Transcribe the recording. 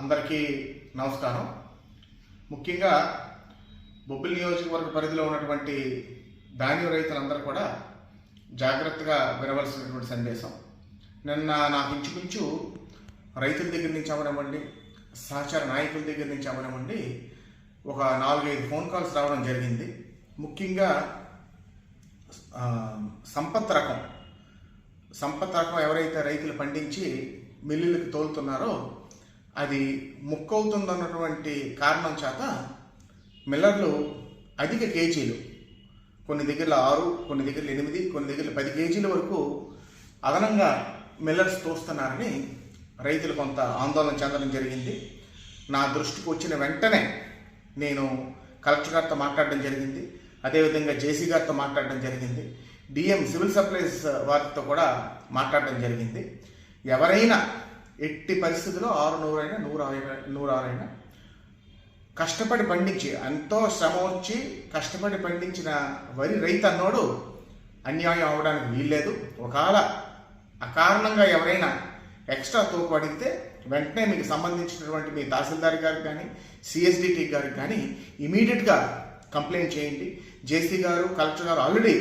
అందరికీ నమస్కారం. ముఖ్యంగా బొబ్బిలి నియోజకవర్గ పరిధిలో ఉన్నటువంటి ధాన్యం రైతులందరూ కూడా జాగ్రత్తగా వినవలసినటువంటి సందేశం. నిన్న నాకు ఇంచుమించు రైతుల దగ్గర నుంచి అవనివ్వండి సహచార నాయకుల దగ్గర నుంచి అవనివ్వండి ఒక నాలుగైదు ఫోన్ కాల్స్ రావడం జరిగింది. ముఖ్యంగా సంపత్ రకం. సంపత్ రకం ఎవరైతే రైతులు పండించి మిల్లులకు తోలుతున్నారో అది ముక్కవుతుందన్నటువంటి కారణం చేత మిల్లర్లు అధిక కేజీలు. కొన్ని దగ్గర ఆరు కొన్ని దగ్గర ఎనిమిది కొన్ని దగ్గర పది కేజీల వరకు అదనంగా మిల్లర్స్ తోస్తున్నారని రైతులు కొంత ఆందోళన చెందడం జరిగింది. నా దృష్టికి వచ్చిన వెంటనే నేను కలెక్టర్ గారితో మాట్లాడడం జరిగింది. అదేవిధంగా జేసీ గారితో మాట్లాడడం జరిగింది. డిఎం సివిల్ సప్లైస్ వారితో కూడా మాట్లాడడం జరిగింది. ఎవరైనా ఎట్టి పరిస్థితుల్లో ఆరు నూరైనా నూరు ఆరు- నూరు ఆరైనా కష్టపడి పండించి ఎంతో శ్రమ వచ్చి కష్టపడి పండించిన వరి రైతు అన్నోడు అన్యాయం అవడానికి వీల్లేదు. ఒకవేళ అకారణంగా ఎవరైనా ఎక్స్ట్రా తోపు అడిగితే వెంటనే మీకు సంబంధించినటువంటి మీ తహసీల్దార్ గారికి కానీ సిఎస్డిటి గారికి కానీ ఇమీడియట్గా కంప్లైంట్ చేయండి. జేసీ గారు కలెక్టర్ గారు ఆల్రెడీ